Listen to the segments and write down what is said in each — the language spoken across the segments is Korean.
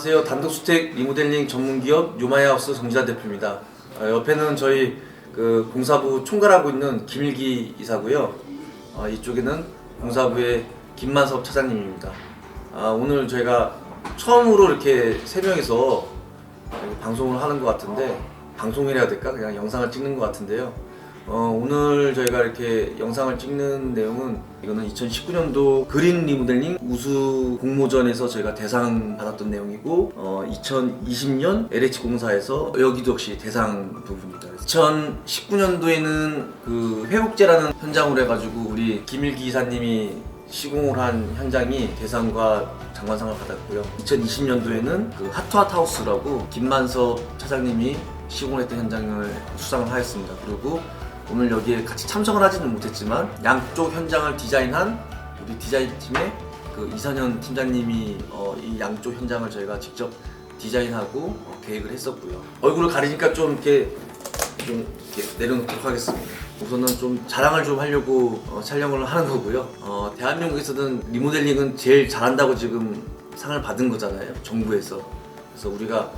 안녕하세요. 단독주택 리모델링 전문기업 유마이하우스 정지한 대표입니다. 어, 옆에는 저희 그 공사부 총괄하고 있는 김일기 이사고요. 어, 이쪽에는 공사부의 김만섭 차장님입니다. 아, 오늘 저희가 처음으로 이렇게 세 명이서 방송을 하는 것 같은데 방송이라 해야 될까? 그냥 영상을 찍는 것 같은데요. 어, 오늘 저희가 이렇게 영상을 찍는 내용은 이거는 2019년도 그린 리모델링 우수 공모전에서 저희가 대상 받았던 내용이고 어, 2020년 LH 공사에서 여기도 역시 대상 부분입니다. 2019년도에는 그 회복제라는 현장으로 해가지고 우리 김일기 이사님이 시공을 한 현장이 대상과 장관상을 받았고요. 2020년도에는 그 핫투핫 하우스라고 김만섭 차장님이 시공했던 현장을 수상을 하였습니다. 그리고 오늘 여기에 같이 참석을 하지는 못했지만 양쪽 현장을 디자인한 우리 디자인 팀의 그 이선현 팀장님이 어, 이 양쪽 현장을 저희가 직접 디자인하고 어, 계획을 했었고요. 얼굴을 가리니까 좀 이렇게 좀 이렇게 내려놓도록 하겠습니다. 우선은 좀 자랑을 좀 하려고 어, 촬영을 하는 거고요. 어, 대한민국에서는 리모델링은 제일 잘한다고 지금 상을 받은 거잖아요. 정부에서. 그래서 우리가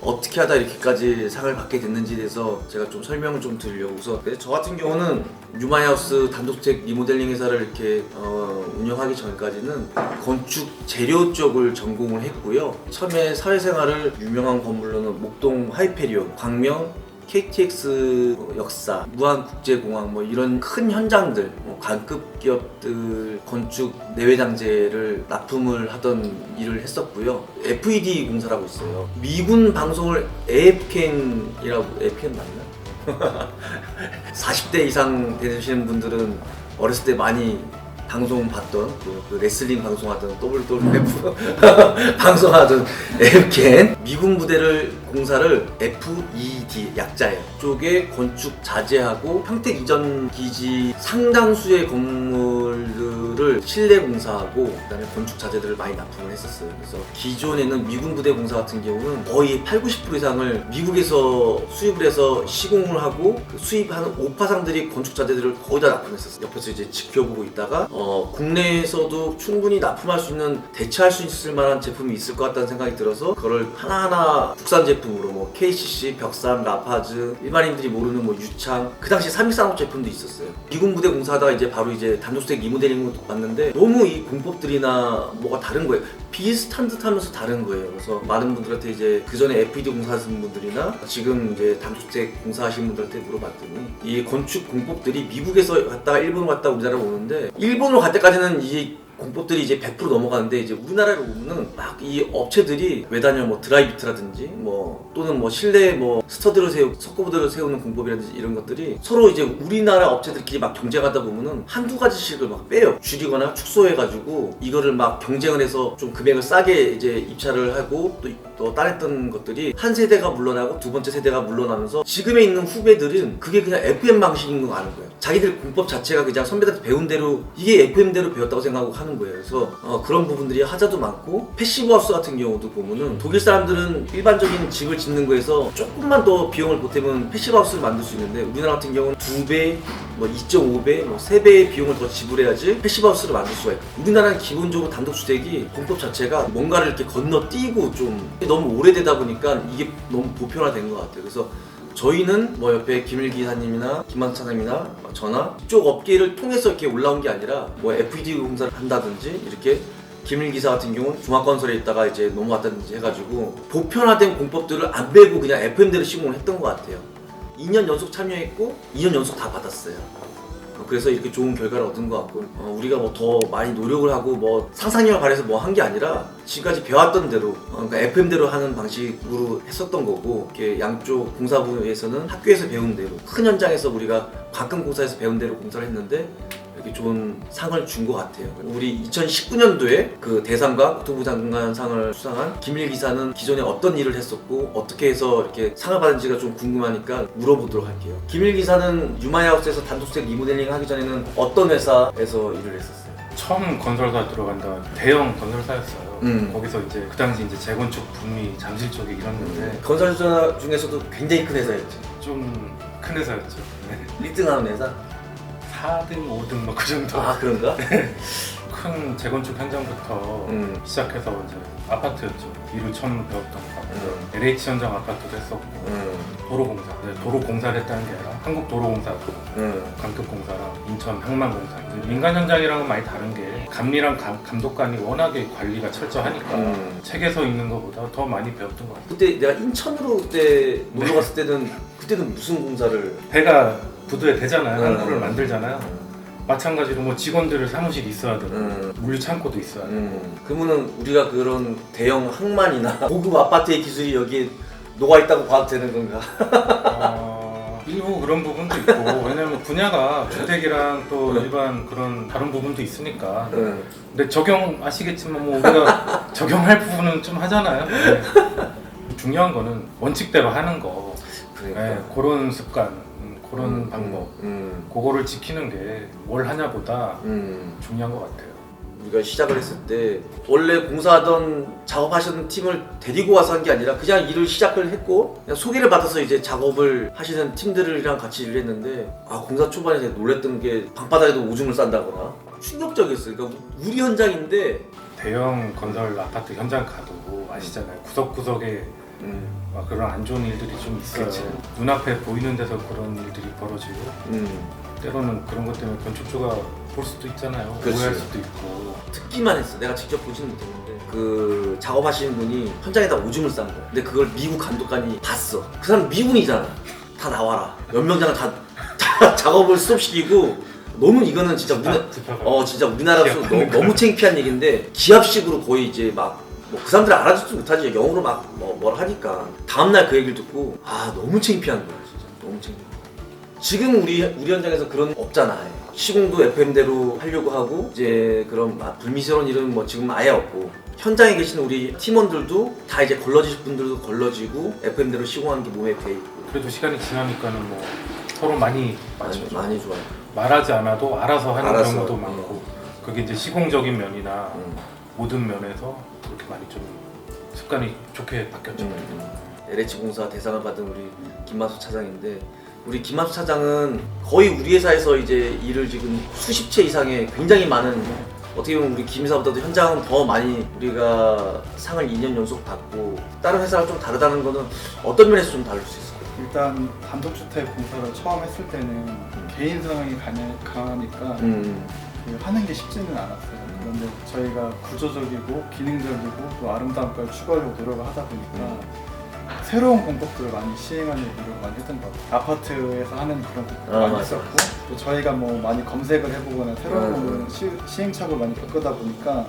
어떻게 하다 이렇게까지 상을 받게 됐는지에 대해서 제가 좀 설명을 좀 드리려고 근데 저 같은 경우는 유마이하우스 단독주택 리모델링 회사를 이렇게 어, 운영하기 전까지는 건축 재료 쪽을 전공을 했고요. 처음에 사회생활을 유명한 건물로는 목동 하이페리온, 광명 KTX 역사, 무한국제공항 뭐 이런 큰 현장들, 뭐 관급 기업들 건축 내외장재를 납품을 하던 일을 했었고요. FED 공사라고 있어요. 미군 방송을 AFK이라고 AFK 맞나? 40대 이상 되시는 분들은 어렸을 때 많이 방송 봤던 그, 그 레슬링 방송하던 WWF 방송하던 에프켄 미군 부대를 공사를 FED 약자예요. 쪽에 건축 자재하고 평택 이전 기지 상당수의 건물들을 실내 공사하고 그다음에 건축 자재들을 많이 납품을 했었어요. 그래서 기존에는 미군 부대 공사 같은 경우는 거의 8, 90% 이상을 미국에서 수입을 해서 시공을 하고 그 수입하는 오파상들이 건축 자재들을 거의 다 납품했었어요. 옆에서 이제 지켜보고 있다가 어, 국내에서도 충분히 납품할 수 있는 대체할 수 있을 만한 제품이 있을 것 같다는 생각이 들어서 그걸 하나하나 국산 제품 으로 뭐 KCC, 벽산, 라파즈 일반인들이 모르는 뭐 유창 그 당시 삼익산업 제품도 있었어요. 미군 부대 공사하다가 이제 바로 이제 단독주택 리모델링을 봤는데 너무 이 공법들이나 뭐가 다른 거예요. 비슷한 듯하면서 다른 거예요. 그래서 많은 분들한테 이제 그 전에 FED 공사하신 분들이나 지금 이제 단독주택 공사하시는 분들한테 물어봤더니 이 건축 공법들이 미국에서 갔다가 일본으로 갔다가 우리나라로 오는데 일본으로 갈 때까지는 이 공법들이 이제 100% 넘어가는데 이제 우리나라로 오면은 막 이 업체들이 외단열 뭐 드라이비트라든지 뭐 또는 뭐 실내 뭐 스터드를 세우고 석고보드를 세우는 공법이라든지 이런 것들이 서로 이제 우리나라 업체들끼리 막 경쟁하다 보면은 한두 가지씩을 막 빼요. 줄이거나 축소해가지고 이거를 막 경쟁을 해서 좀 금액을 싸게 이제 입찰을 하고 또, 또 따냈던 것들이 한 세대가 물러나고 두 번째 세대가 물러나면서 지금에 있는 후배들은 그게 그냥 FM 방식인 거 아는 거예요 자기들 공법 자체가 그냥 선배들한테 배운 대로 이게 FM대로 배웠다고 생각하고 하는 거예요. 그래서 어, 그런 부분들이 하자도 많고 패시브 하우스 같은 경우도 보면은 독일 사람들은 일반적인 집을 짓는 거에서 조금만 더 비용을 보태면 패시브 하우스를 만들 수 있는데 우리나라 같은 경우는 두 배, 뭐 2.5배, 뭐 3배의 비용을 더 지불해야지 패시브 하우스를 만들 수가 있고 우리나라는 기본적으로 단독주택이 공법 자체가 뭔가를 이렇게 건너뛰고 좀 너무 오래되다 보니까 이게 너무 보편화된 것 같아요. 그래서 저희는 뭐 옆에 김일 기 사님이나 김만 차장이나 저나 이쪽 업계를 통해서 이렇게 올라온 게 아니라 뭐 FED 공사를 한다든지 이렇게 김일 기사 같은 경우는 중화건설에 있다가 이제 넘어갔다든지 해가지고 보편화된 공법들을 안 배고 그냥 FM대로 시공을 했던 것 같아요. 2년 연속 참여했고 2년 연속 다 받았어요. 어, 그래서 이렇게 좋은 결과를 얻은 것 같고 어, 우리가 뭐 더 많이 노력을 하고 뭐 상상력을 발휘해서 뭐 한 게 아니라 지금까지 배웠던 대로 어, 그러니까 FM대로 하는 방식으로 했었던 거고 이렇게 양쪽 공사부에서는 학교에서 배운 대로 큰 현장에서 우리가 가끔 공사에서 배운 대로 공사를 했는데 이렇게 좋은 상을 준 것 같아요. 우리 2019년도에 그 대상과 국토부 장관상을 수상한 김일 기사는 기존에 어떤 일을 했었고 어떻게 해서 이렇게 상을 받은지가 좀 궁금하니까 물어보도록 할게요. 김일 기사는 유마이하우스에서 단독주택 리모델링 하기 전에는 어떤 회사에서 일을 했었어요? 처음 건설사 들어간다 대형 건설사였어요. 음. 거기서 이제 그 당시 이제 재건축 붐이 잠실 쪽에 일었는데 건설사 중에서도 굉장히 큰 회사였지. 좀큰 회사였죠. 네. 1등하는 회사? 4등, 5등 뭐 그 정도. 아 그런가? 큰 재건축 현장부터 음. 시작해서 이제 아파트였죠. 일을 처음 배웠던 것 같고요. 음. LH 현장 아파트도 했었고 음. 도로공사. 네, 도로공사를 했다는 게 아니라 한국도로공사고 음. 강특공사랑 인천 항만공사. 이제 민간 현장이랑은 많이 다른 게 감리랑 감, 감독관이 워낙에 관리가 철저하니까 음. 책에서 읽는 것보다 더 많이 배웠던 것 같아요. 그때 내가 인천으로 그때 놀러 갔을 때는 그때는 무슨 공사를 배가 부두에 되잖아요. 음. 항구를 만들잖아요. 마찬가지로 뭐 직원들 사무실 있어야 되고 음. 물류 창고도 있어야 되고 음. 그러면은 우리가 그런 대형 항만이나 고급 아파트의 기술이 여기에 녹아 있다고 봐도 되는 건가? 어, 일부 그런 부분도 있고 왜냐면 분야가 주택이랑 또 네. 일반 그런 다른 부분도 있으니까 음. 근데 적용 아시겠지만 뭐 우리가 적용할 부분은 좀 하잖아요 네. 중요한 거는 원칙대로 하는 거 그러니까. 네, 그런 습관 음, 그런 음, 방법 음. 그거를 지키는 게 뭘 하냐보다 음. 중요한 것 같아요 우리가 시작을 했을 때 원래 공사하던 작업하시는 팀을 데리고 와서 한 게 아니라 그냥 일을 시작을 했고 그냥 소개를 받아서 이제 작업을 하시는 팀들이랑 같이 일을 했는데 아 공사 초반에 제가 놀랬던 게 방바닥에도 오줌을 싼다거나 충격적이었어요. 그러니까 우리 현장인데 대형 건설 아파트 현장 가도 아시잖아요 구석구석에 음, 막 그런 안 좋은 일들이 좀 있어요 그치. 눈앞에 보이는 데서 그런 일들이 벌어지고 음, 때로는 그런 것 때문에 건축주가 볼 수도 있잖아요. 그치. 오해할 수도 있고. 듣기만 했어. 내가 직접 보지는 못했는데 그 작업하시는 분이 현장에다 오줌을 싼 거야. 근데 그걸 미국 감독관이 봤어. 그 사람 미군이잖아. 다 나와라. 연명장을 다, 다 작업을 스톱시키고 너무 이거는 진짜 우리, 집합- 어 진짜 우리나라로서 너무. 너무 창피한 얘기인데 기합식으로 거의 이제 막 뭐 그 사람들 알아듣지 못하지 영어로 막 뭐, 뭘 하니까 다음날 그 얘기를 듣고 아 너무 창피한 거야 진짜 너무 창피해 지금 우리 우리 현장에서 그런 거 없잖아 아예. 시공도 FM대로 하려고 하고 이제 그런 막 불미스러운 일은 뭐 지금 아예 없고 현장에 계신 우리 팀원들도 다 이제 걸러지실 분들도 걸러지고 FM대로 시공하는 게 몸에 배 있고 그래도 시간이 지나니까는 뭐 서로 많이 많이. 많이 좋아요 말하지 않아도 알아서 하는 알아서, 경우도 음. 많고 그게 이제 시공적인 면이나 음. 모든 면에서 그렇게 많이 좀 습관이 좋게 바뀌었죠. 음. LH 공사 대상을 받은 우리 김만수 차장인데 우리 김만수 차장은 거의 우리 회사에서 이제 일을 지금 수십 채 이상의 굉장히 많은 어떻게 보면 우리 김이사보다도 현장은 더 많이 우리가 상을 2년 연속 받고 다른 회사랑 좀 다르다는 거는 어떤 면에서 좀 다를 수 있을까요? 일단 단독주택 공사를 처음 했을 때는 개인 성향이 강하- 강하니까 음, 그 하는 게 쉽지는 않았어요. 그런데 저희가 구조적이고 기능적이고 또 아름다운 걸 추구하려고 노력을 하다 보니까 새로운 공법들을 많이 시행하는 노력을 많이 했던 것 같아요. 아파트에서 하는 그런 공법도 아, 많이 맞아. 했었고 또 저희가 뭐 많이 검색을 해보거나 새로운 음. 거를 시, 시행착오를 많이 겪다 보니까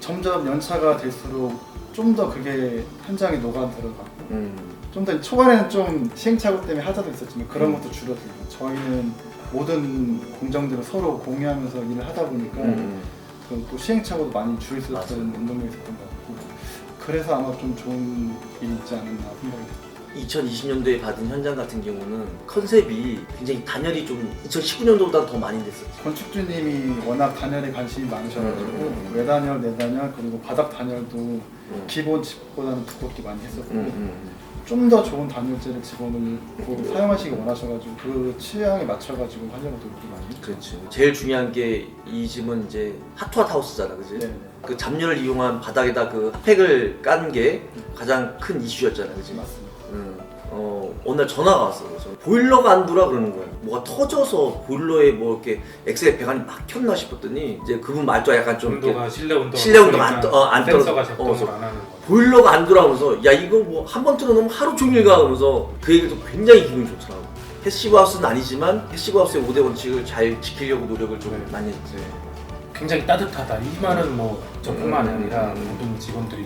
점점 연차가 될수록 좀 더 그게 현장에 녹아들어가고 음, 좀더 초반에는 좀 시행착오 때문에 하자도 있었지만 그런 것도 줄어들고 저희는 모든 공정들을 서로 공유하면서 일을 하다 보니까 음, 그또 시행착오도 많이 줄일 수. 있었던 운동이 있었던 것 같고 그래서 아마 좀 좋은 일이 있지 않았나 생각이 듭니다. 2020년도에 받은 현장 같은 경우는 컨셉이 굉장히 단열이 좀 2019년도보다 더 많이 됐었죠. 건축주님이 워낙 단열에 관심이 많으셔가지고 음. 외단열, 내단열 그리고 바닥 단열도 음, 기본 집보다는 두껍게 많이 했었고 음, 음. 좀 더 좋은 단열재를 집어넣고 사용하시기 원하셔가지고 그 취향에 맞춰가지고 하려고 노력을 많이 했죠. 그렇지. 제일 중요한 게 이 집은 이제 핫투핫 하우스잖아, 그지? 네. 그 잡열을 이용한 바닥에다 그 핫팩을 깐 게 가장 큰 이슈였잖아, 그지? 맞습니다. 응. 어, 어느 날 전화가 왔어. 그래서 보일러가 안 돌아 그러는 거야. 뭐가 터져서 보일러에 뭐 이렇게 엑셀 배관이 막혔나 싶었더니 이제 그분 말투가 약간 좀 이렇게 온도가 실내 온도가 실내 온도가 안 높으니까 떠- 어, 안 떨어져. 센서가 어, 작동을 안 하는 거. 보일러가 안 돌아오면서 야 이거 뭐 한 번 틀어놓으면 하루 종일 가 그러면서 그 듣고 굉장히 기분이 좋더라고. 패시브 하우스는 아니지만 패시브 하우스의 5대 원칙을 잘 지키려고 노력을 좀 네. 많이 했지. 굉장히 따뜻하다. 이 말은 뭐 저뿐만 음, 아니라 음, 음. 모든 직원들이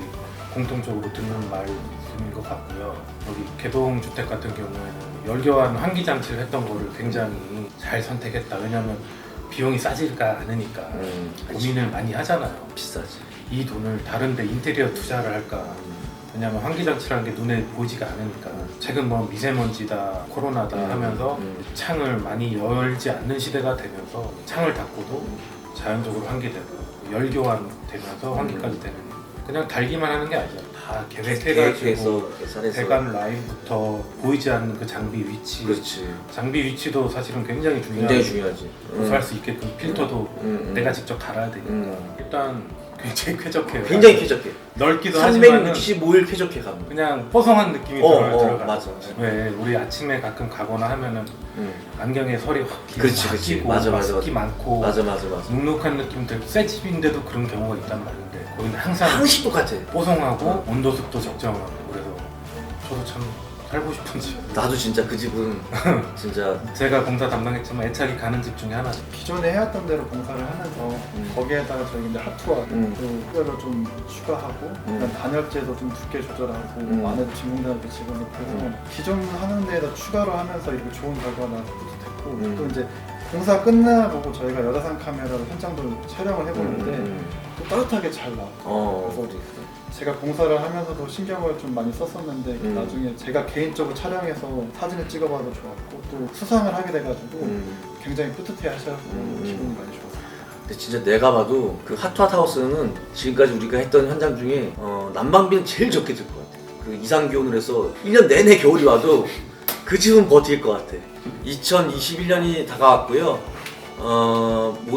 공통적으로 듣는 말씀인 것 같고요. 여기 개동 주택 같은 경우에는 열교환 환기 장치를 했던 거를 굉장히 잘 선택했다. 왜냐하면 비용이 싸지가 않으니까 음, 고민을 많이 하잖아요. 비싸지. 이 돈을 다른데 인테리어 투자를 할까? 왜냐하면 환기 장치라는 게 눈에 보이지가 않으니까. 최근 뭐 미세먼지다, 코로나다 음, 하면서 음. 창을 많이 열지 않는 시대가 되면서 창을 닫고도 자연적으로 환기되고 열교환 되면서 환기까지 되는 그냥 달기만 하는 게 아니잖아 다 계획해가지고 계산해서. 대관 라인부터 보이지 않는 그 장비 위치. 그렇지. 장비 위치도 사실은 굉장히 중요해요 굉장히 중요하지. 구사할 수 있게끔 필터도 음, 음. 내가 직접 달아야 되니까. 음. 일단 굉장히 쾌적해요. 굉장히 쾌적해. 넓기도 하지만은 365일 쾌적해 가면 그냥 뽀송한 느낌이 어, 들어요 어, 들어가 맞아. 왜 우리 아침에 가끔 가거나 하면은 응. 안경에 설이 확 끼고 그렇지, 확 그렇지. 끼고 맞아, 막 맞아, 습기 많고 맞아 맞아 맞아. 눅눅한 느낌 들고 새 집인데도 그런 경우가 있단 말인데 거기는 항상 항시 똑같아. 뽀송하고 온도 습도 적정하고 그래서 저도 참 살고 싶은 집 나도 진짜 그 집은 진짜 제가 공사 담당했지만 애착이 가는 집 중에 하나죠 기존에 해왔던 대로 공사를 하면서 음. 거기에다가 저희 이제 핫투어 음. 또 뼈를 좀 추가하고 음. 단열재도 좀 두께 조절하고 음. 안에도 진공단열도 집어넣고 기존 하는 데에다 추가로 하면서 이렇게 좋은 결과가 나서 뿌듯했고 음. 또 이제 공사 끝나고 저희가 여자상 카메라로 현장도 촬영을 해보는데 음. 또 따뜻하게 잘 나와. 어 그래서 제가 공사를 하면서도 신경을 좀 많이 썼었는데 음. 나중에 제가 개인적으로 촬영해서 사진을 찍어봐도 좋았고 또 수상을 하게 돼가지고 음. 굉장히 뿌듯해 하셔서 음. 기분이 많이 좋았어요. 근데 진짜 내가 봐도 그 핫투핫 하우스는 지금까지 우리가 했던 현장 중에 어, 난방비는 제일 적게 들 것 같아. 그 이상 기온을 해서 1년 내내 겨울이 와도 그 집은 버틸 것 같아. 2021년이 다가왔고요. 어,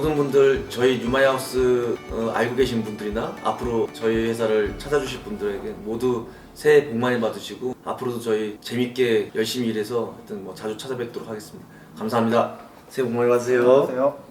모든 분들 저희 유마이하우스 어, 알고 계신 분들이나 앞으로 저희 회사를 찾아주실 분들에게 모두 새해 복 많이 받으시고 앞으로도 저희 재밌게 열심히 일해서 하여튼 뭐 자주 찾아뵙도록 하겠습니다. 감사합니다. 새해 복 많이 받으세요. 안녕하세요.